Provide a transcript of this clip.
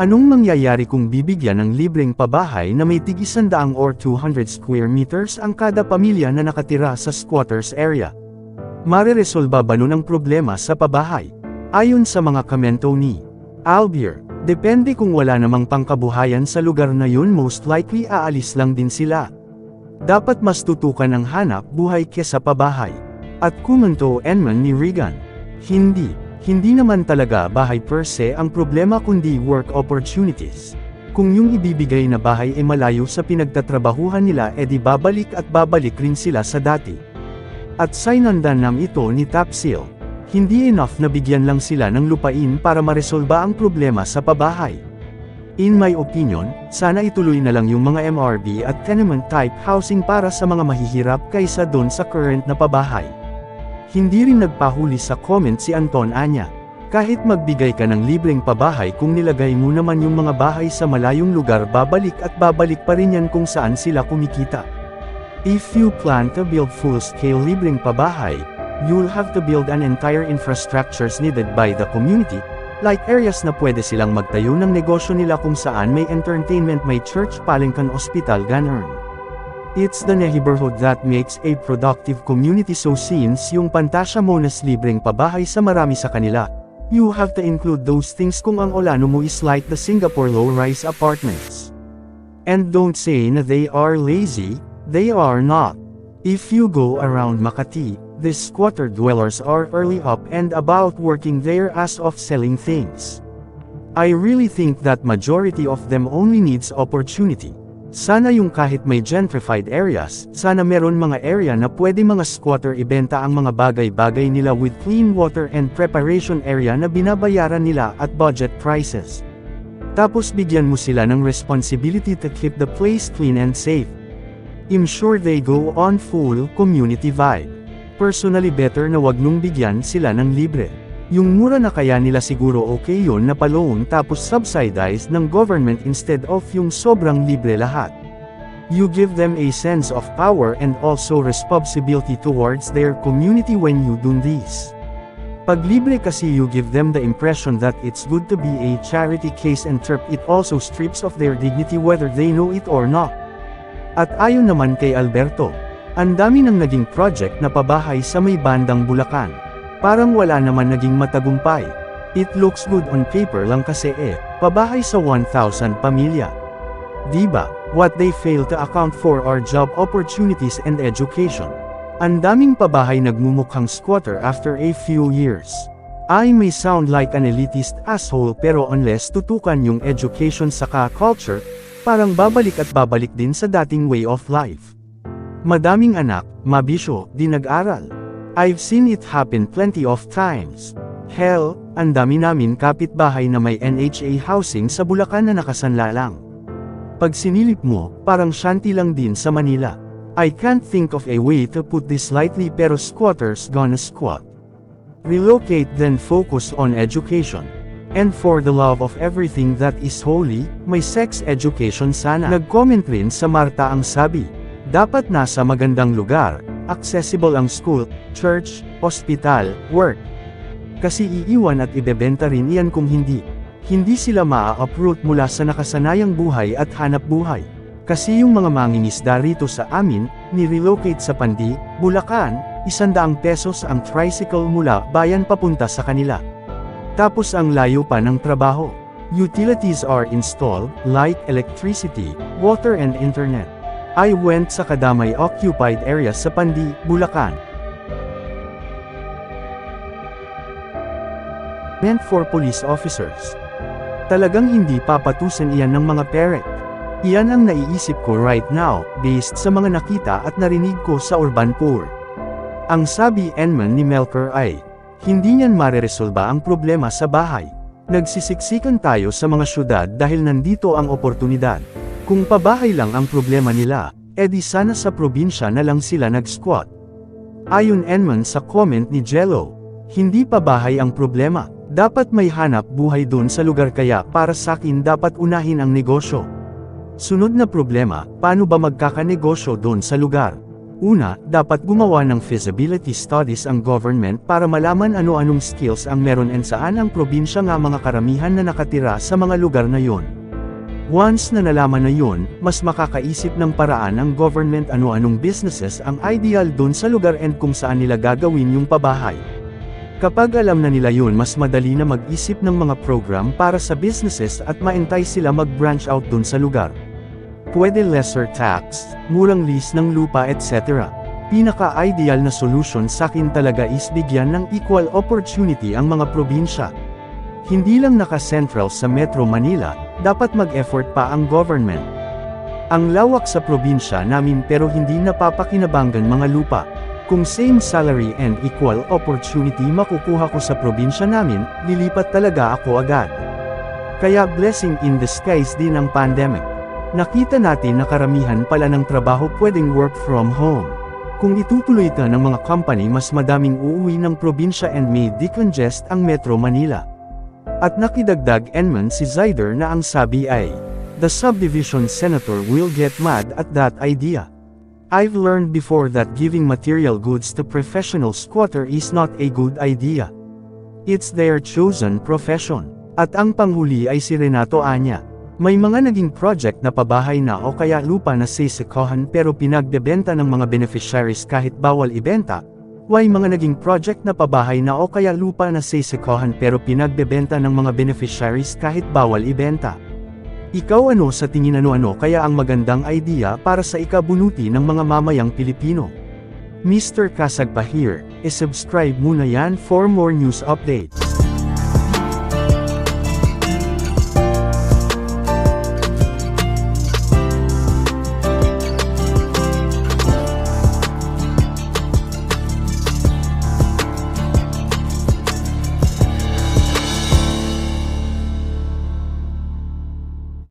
Anong mangyayari kung bibigyan ng libreng pabahay na may tig or 200 square meters ang kada pamilya na nakatira sa squatters area? Mareresolba ba nun ang problema sa pabahay? Ayon sa mga komento ni Albier, depende kung wala namang pangkabuhayan sa lugar na yun most likely aalis lang din sila. Dapat mas tutukan ang hanap buhay kesa pabahay. At kumunto Enman ni Regan. Hindi, hindi naman talaga bahay per se ang problema kundi work opportunities. Kung yung ibibigay na bahay ay malayo sa pinagtatrabahuhan nila edi babalik at babalik rin sila sa dati. At sinandan nam ito ni Tapsil. Hindi enough na bigyan lang sila ng lupain para maresolba ang problema sa pabahay. In my opinion, sana ituloy na lang yung mga MRB at tenement type housing para sa mga mahihirap kaysa doon sa current na pabahay. Hindi rin nagpahuli sa comment si Anton Anya. Kahit magbigay ka ng libreng pabahay kung nilagay mo naman yung mga bahay sa malayong lugar babalik at babalik pa rin yan kung saan sila kumikita. If you plan to build full-scale libreng pabahay, you'll have to build an entire infrastructures needed by the community, like areas na pwede silang magtayo ng negosyo nila kung saan may entertainment may church palengkan ospital ganun. It's the neighborhood that makes a productive community so since yung Pantasya Monas libreng pabahay sa marami sa kanila, you have to include those things kung ang Olano mo is like the Singapore low-rise apartments. And don't say na they are lazy, they are not. If you go around Makati, these squatter dwellers are early up and about working their ass off selling things. I really think that majority of them only needs opportunity. Sana yung kahit may gentrified areas, sana meron mga area na pwede mga squatter ibenta ang mga bagay-bagay nila with clean water and preparation area na binabayaran nila at budget prices. Tapos bigyan mo sila ng responsibility to keep the place clean and safe. I'm sure they go on full community vibe. Personally better na wag nung bigyan sila ng libre. Yung mura na kaya nila siguro okay yon na pa-loan tapos subsidized ng government instead of yung sobrang libre lahat. You give them a sense of power and also responsibility towards their community when you do this. Pag libre kasi you give them the impression that it's good to be a charity case and trip it also strips of their dignity whether they know it or not. At ayon naman kay Alberto, ang dami ng naging project na pabahay sa may bandang Bulacan. Parang wala naman naging matagumpay. It looks good on paper lang kasi eh, pabahay sa 1,000 pamilya. Diba, what they fail to account for are job opportunities and education. Ang daming pabahay nagmumukhang squatter after a few years. I may sound like an elitist asshole pero unless tutukan yung education saka culture, parang babalik at babalik din sa dating way of life. Madaming anak, mabisyo, di nag-aral. I've seen it happen plenty of times. Hell, ang dami namin kapitbahay na may NHA housing sa Bulacan na nakasanla lang. Pag sinilip mo, parang shanty lang din sa Manila. I can't think of a way to put this lightly pero squatters gonna squat. Relocate then focus on education. And for the love of everything that is holy, may sex education sana. Nag-comment rin sa Marta ang sabi, dapat nasa magandang lugar, accessible ang school, church, hospital, work. Kasi iiwan at ibebenta rin iyan kung hindi. Hindi sila maa-uproot mula sa nakasanayang buhay at hanap buhay. Kasi yung mga mangingisda rito sa amin, ni-relocate sa Pandi, Bulacan, isandaang pesos ang tricycle mula bayan papunta sa kanila. Tapos ang layo pa ng trabaho. Utilities are installed, like electricity, water and internet. I went sa kadamay occupied area sa Pandi, Bulacan. Meant for police officers. Talagang hindi papatusan iyan ng mga parent. Iyan ang naiisip ko right now, based sa mga nakita at narinig ko sa urban poor. Ang sabi Enman ni Melker ay, hindi niyan mareresolba ang problema sa bahay. Nagsisiksikan tayo sa mga syudad dahil nandito ang oportunidad. Kung pabahay lang ang problema nila, edi sana sa probinsya na lang sila nag-squat. Ayon Enman sa comment ni Jello, hindi pabahay ang problema, dapat may hanap buhay doon sa lugar kaya para sakin dapat unahin ang negosyo. Sunod na problema, paano ba magkakanegosyo doon sa lugar? Una, dapat gumawa ng feasibility studies ang government para malaman ano-anong skills ang meron and saan ang probinsya nga mga karamihan na nakatira sa mga lugar na yon. Once na nalaman na yun, mas makakaisip ng paraan ang government ano-anong businesses ang ideal dun sa lugar and kung saan nila gagawin yung pabahay. Kapag alam na nila yun mas madali na mag-isip ng mga program para sa businesses at maentay sila mag-branch out dun sa lugar. Pwede lesser tax, murang lease ng lupa etc. Pinaka-ideal na solution sa akin talaga is bigyan ng equal opportunity ang mga probinsya. Hindi lang naka-central sa Metro Manila, dapat mag-effort pa ang government. Ang lawak sa probinsya namin pero hindi napapakinabangan mga lupa. Kung same salary and equal opportunity makukuha ko sa probinsya namin, lilipat talaga ako agad. Kaya blessing in disguise din ang pandemic. Nakita natin na karamihan pala ng trabaho pwedeng work from home. Kung itutuloy ito ng mga company mas madaming uuwi ng probinsya and may decongest ang Metro Manila. At nakidagdag Enman si Zyder na ang sabi ay, The subdivision senator will get mad at that idea. I've learned before that giving material goods to professional squatter is not a good idea. It's their chosen profession. At ang panghuli ay si Renato Anya. May mga naging project na pabahay na o kaya lupa na sisikohan pero pinagbebenta ng mga beneficiaries kahit bawal ibenta. May mga naging project na pabahay na o kaya lupa na sisikohan pero pinagbebenta ng mga beneficiaries kahit bawal ibenta. Ikaw ano sa tingin ano-ano kaya ang magandang idea para sa ikabunuti ng mga mamayang Pilipino? Mr. Kasagpa here, e-subscribe muna yan for more news updates.